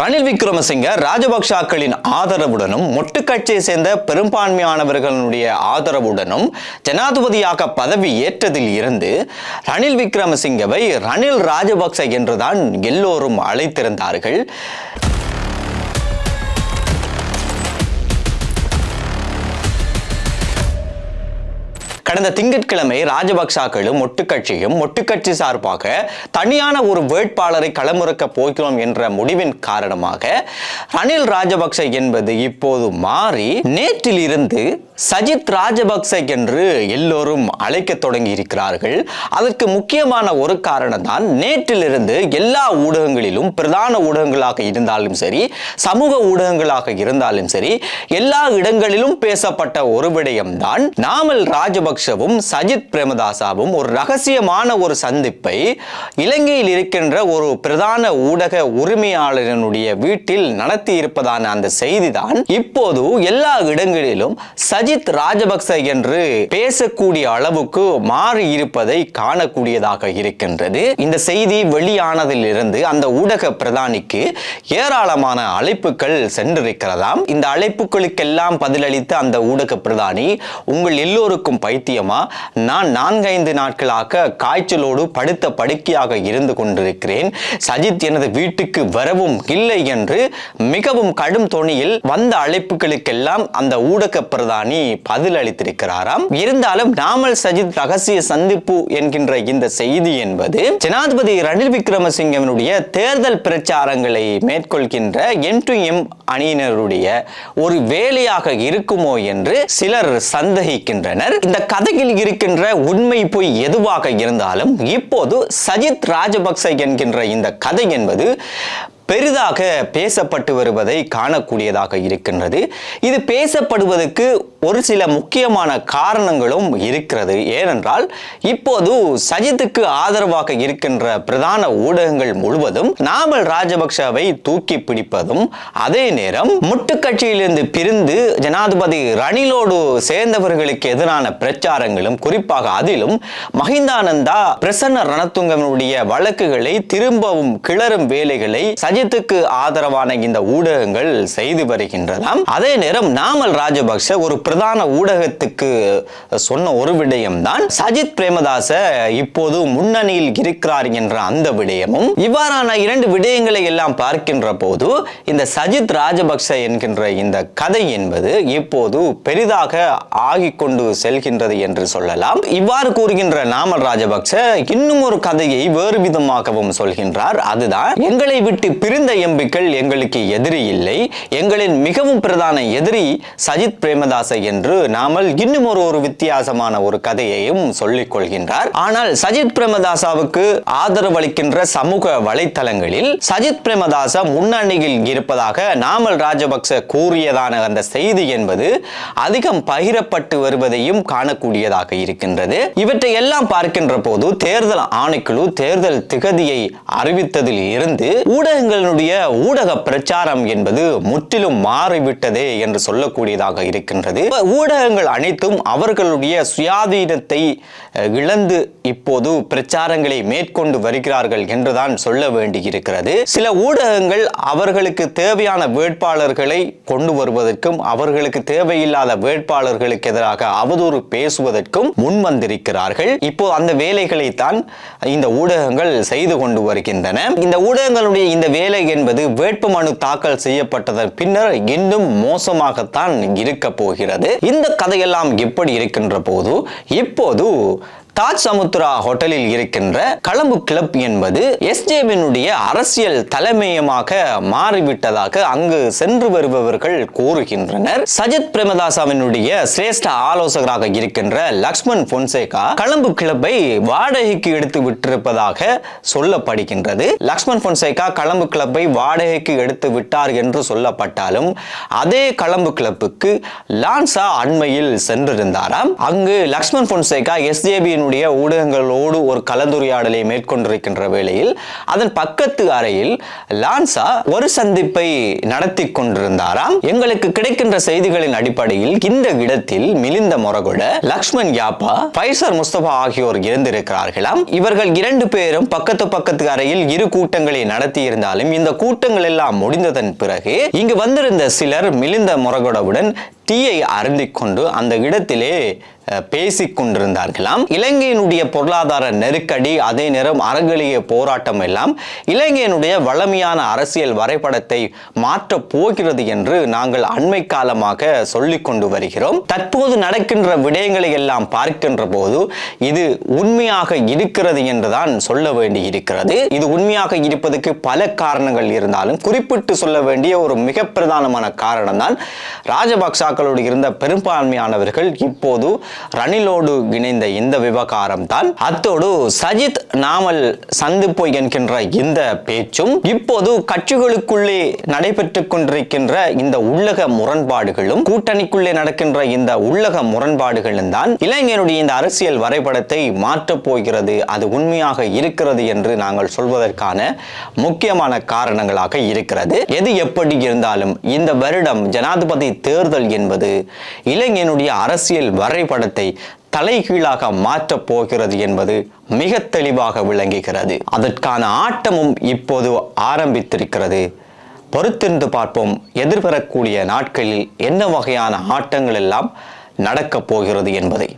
ரணில் விக்ரமசிங்க ராஜபக்சாக்களின் ஆதரவுடனும் மொட்டு கட்சியை சேர்ந்த பெரும்பான்மையானவர்களுடைய ஆதரவுடனும் ஜனாதிபதியாக பதவி ஏற்றதில் இருந்து ரணில் விக்ரமசிங்கவை ரணில் ராஜபக்ச என்றுதான் எல்லோரும் அழைத்திருந்தார்கள். கடந்த திங்கட்கிழமை ராஜபக்சாக்களும் ஒட்டுக்கட்சியும் ஒட்டுக்கட்சி சார்பாக தனியான ஒரு வேட்பாளரை களமிறக்க போகிறோம் என்ற முடிவின் காரணமாக ரணில் ராஜபக்ச என்பது இப்போது மாறி நேற்றிலிருந்து சஜித் ராஜபக்ச என்று எல்லோரும் அழைக்க தொடங்கி இருக்கிறார்கள் அதற்கு முக்கியமான ஒரு காரணம் தான் நேற்றிலிருந்து எல்லா ஊடகங்களிலும் பிரதான ஊடகங்களாக இருந்தாலும் சரி சமூக ஊடகங்களாக இருந்தாலும் சரி எல்லா இடங்களிலும் பேசப்பட்ட ஒரு விடயம்தான் நாமல் ராஜபக்ச ராஜபக்ஷவும் சஜித் பிரேமதாசாவும் ஒரு ரகசியமான ஒரு சந்திப்பை இலங்கையில் இருக்கின்ற ஒரு பிரதான ஊடக உரிமையாளரினுடைய வீட்டில் நடத்தி இருப்பதான அந்த செய்திதான். இப்போது எல்லா இடங்களிலும் சஜித் ராஜபக்ச என்று பேசக்கூடிய அளவுக்கு மாறி இருப்பதை காணக்கூடியதாக இருக்கின்றது. இந்த செய்தி வெளியானதிலிருந்து அந்த ஊடக பிரதானிக்கு ஏராளமான அழைப்புகள் சென்றிருக்கிறதாம். இந்த அழைப்புகளுக்கெல்லாம் பதிலளித்த அந்த ஊடக பிரதானி உங்கள் எல்லோருக்கும் பைத்தியமா நான் நான்கைந்து நாட்களாக காய்ச்சலோடு படுத்த படுக்கையாக இருந்து கொண்டிருக்கிறேன். சஜித் எனது வீட்டுக்கு வரவும் இல்லை என்று மிகவும் கடும் தொனியில் வந்த அழைப்புகளுக்கெல்லாம் அந்த ஊடக பிரதானி பதில் அளித்திருக்கிறாராம் இருந்தாலும் நாமல் சஜித் ரகசிய சந்திப்பு என்கின்ற இந்த செய்தி என்பது ஜனாதிபதி ரணில் விக்ரமசிங்கவனுடைய தேர்தல் பிரச்சாரங்களை மேற்கொள்கின்ற எம் டு எம் அணியினருடைய ஒரு வேலையாக இருக்குமோ என்று சிலர் சந்தேகிக்கின்றனர். இந்த கதையில் இருக்கின்ற உண்மை பொய் எதுவாக இருந்தாலும் இப்போது சஜித் ராஜபக்ச என்கின்ற இந்த கதை என்பது பெரிதாக பேசப்பட்டு வருவதை காணக்கூடியதாக இருக்கின்றது. இது பேசப்படுவதற்கு ஒரு சில முக்கியமான காரணங்களும் இருக்கிறது. ஏனென்றால் இப்போது சஜித்துக்கு ஆதரவாக இருக்கின்ற பிரதான ஊடகங்கள் முழுவதும் நாமல் ராஜபக்சவை தூக்கி பிடிப்பதும் அதே நேரம் முட்டுக்கட்சியிலிருந்து பிரிந்து ஜனாதிபதி ரணிலோடு சேர்ந்தவர்களுக்கு எதிரான பிரச்சாரங்களும் குறிப்பாக அதிலும் மஹிந்தானந்தா பிரசன்ன ரணத்துங்கனுடைய வழக்குகளை திரும்பவும் கிளறும் வேலைகளை சஜித் அஜித்துக்கு ஆதரவான இந்த ஊடகங்கள் செய்து வருகின்றதாம். அதே நேரம் நாமல் ராஜபக்ச ஒரு பிரதான ஊடகத்துக்கு சொன்ன ஒரு விடயம் தான் சஜித் பிரேமதாச இப்போது முன்னணியில் இருக்கிறார் என்ற அந்த விடயமும் இவ்வாறான இரண்டு விடயங்களை எல்லாம் பார்க்கின்ற போது இந்த சஜித் ராஜபக்ச என்கின்ற இந்த கதை என்பது இப்போது பெரிதாக ஆகி கொண்டு செல்கின்றது என்று சொல்லலாம். இவ்வாறு கூறுகின்ற நாமல் ராஜபக்ச இன்னும் ஒரு கதையை வேறு விதமாகவும் சொல்கின்றார். அதுதான் எங்களை விட்டு பிரிந்த எம்பிக்கள் எங்களுக்கு எதிரி இல்லை. எங்களின் மிகவும் பிரதான எதிரி சஜித் பிரேமதாச என்று நாமல் இன்னும் ஒரு ஒரு வித்தியாசமான ஒரு கதையையும் சொல்லிக் கொள்கின்றார். ஆனால் சஜித் பிரேமதாசாவுக்கு ஆதரவளிக்கின்ற சமூக வலைத்தளங்களில் சஜித் பிரேமதாச முன்னணியில் இருப்பதாக நாமல் ராஜபக்ச கூறியதான அந்த செய்தி என்பது அதிகம் பகிரப்பட்டு வருவதையும் காணக்கூடியதாக இருக்கின்றது. இவற்றை எல்லாம் பார்க்கின்ற போது தேர்தல் ஆணைக்குழு தேர்தல் திகதியை அறிவித்ததில் இருந்து ஊடகங்கள் அவர்களுடைய ஊடக பிரச்சாரம் என்பது முற்றிலும் மாறிவிட்டதே என்று சொல்லக்கூடியதாக இருக்கின்றது. ஊடகங்கள் அனைத்தும் அவர்களுடைய சுயாதீனத்தை இழந்து இப்போது பிரச்சாரங்களை மேற்கொண்டு வருகிறார்கள் என்றுதான் சொல்ல வேண்டியிருக்கிறது. சில ஊடகங்கள் அவர்களுக்கு தேவையான வேட்பாளர்களை கொண்டு வருவதற்கும் அவர்களுக்கு தேவையில்லாத வேட்பாளர்களுக்கு எதிராக அவதூறு பேசுவதற்கும் முன் வந்திருக்கிறார்கள். இப்போ அந்த வேலைகளை தான் இந்த ஊடகங்கள் செய்து கொண்டு வருகின்றன. இந்த ஊடகங்களுடைய இந்த வேலை என்பது வேட்புமனு தாக்கல் செய்யப்பட்டதன் பின்னர் இன்னும் மோசமாகத்தான் இருக்க போகிறது. இந்த கதையெல்லாம் எப்படி இருக்கின்ற போது இப்போது தாஜ் சமுத்ரா ஹோட்டலில் இருக்கின்ற களம்பு கிளப் என்பது எஸ்ஜேபினுடைய அரசியல் தலைமையமாக மாறிவிட்டதாக அங்கு சென்று வருபவர்கள் கூறுகின்றனர். சஜித் பிரேமதாசாவினுடைய சிரேஷ்ட ஆலோசகராக இருக்கின்ற லக்ஷ்மண் பொன்சேகா களம்பு கிளப்பை வாடகைக்கு எடுத்து விட்டிருப்பதாக சொல்லப்படுகின்றது. லக்ஷ்மண் பொன்சேகா களம்பு கிளப்பை வாடகைக்கு எடுத்து விட்டார் என்று சொல்லப்பட்டாலும் அதே கலம்பு கிளப்புக்கு லான்சா அண்மையில் சென்றிருந்தாராம். அங்கு லக்ஷ்மண் பொன்சேகா எஸ்ஜேபியின் இலங்கையினுடைய ஊடகங்களோடு ஒரு கலந்துரையாடலை மேற்கொண்டிருக்கின்ற வேளையில் அதன் பக்கத்து அறையில் லான்சா ஒரு சந்திப்பை நடத்தி கொண்டிருந்தாராம். எங்களுக்கு கிடைக்கின்ற செய்திகளின் அடிப்படையில் இந்த இடத்தில் மிலிந்த மொரகுட லக்ஷ்மண் யாப்பா பைசர் முஸ்தபா ஆகியோர் இருந்திருக்கிறார்களாம். இவர்கள் இரண்டு பேரும் பக்கத்து பக்கத்து அறையில் இரு கூட்டங்களை நடத்தி இருந்தாலும் இந்த கூட்டங்கள் எல்லாம் முடிந்ததன் பிறகு இங்கு வந்திருந்த சிலர் மிலிந்த முரகுடவுடன் டீயை அருந்திக் கொண்டு அந்த இடத்திலே பேசிக் கொண்டிருந்தார்களாம். இலங்கையினுடைய பொருளாதார நெருக்கடி அதே நேரம் அறங்களிய போராட்டம் எல்லாம் இலங்கையினுடைய வளமையான அரசியல் வரைபடத்தை மாற்றப் போகிறது என்று நாங்கள் அண்மை காலமாக சொல்லிக் கொண்டு வருகிறோம். தற்போது நடக்கின்ற விடயங்களை எல்லாம் பார்க்கின்ற போது இது உண்மையாக இருக்கிறது என்றுதான் சொல்ல வேண்டி இருக்கிறது இது உண்மையாக இருப்பதற்கு பல காரணங்கள் இருந்தாலும் குறிப்பிட்டு சொல்ல வேண்டிய ஒரு மிக பிரதானமான காரணம் தான் ராஜபக்சாக்களோடு இருந்த பெரும்பான்மையானவர்கள் இப்போது ரணிலோடு இணைந்த இந்த விவகாரம் தான் அத்தோடு சஜித் நாமல் சந்திப்பு என்கின்ற இந்த பேச்சும் இப்போது கட்சிகளுக்குள்ளே நடைபெற்றுக் கொண்டிருக்கின்ற இந்த உள்ளக முரண்பாடுகளும் கூட்டணிக்குள்ளே நடக்கின்ற இந்த உள்ளக முரண்பாடுகளும் தான் இளைஞருடைய இந்த அரசியல் வரைபடத்தை மாற்றப் போகிறது அது உண்மையாக இருக்கிறது என்று நாங்கள் சொல்வதற்கான முக்கியமான காரணங்களாக இருக்கிறது. எது எப்படி இருந்தாலும் இந்த வருடம் ஜனாதிபதி தேர்தல் என்பது இளைஞனுடைய அரசியல் வரைபட நிறுவனத்தை தலைகீழாக மாற்றப் போகிறது என்பது மிக தெளிவாக விளங்குகிறது. அதற்கான ஆட்டமும் இப்போது ஆரம்பித்திருக்கிறது. பொறுத்திருந்து பார்ப்போம் எதிர்வரக்கூடிய நாட்களில் என்ன வகையான ஆட்டங்கள் எல்லாம் நடக்கப் போகிறது என்பதை.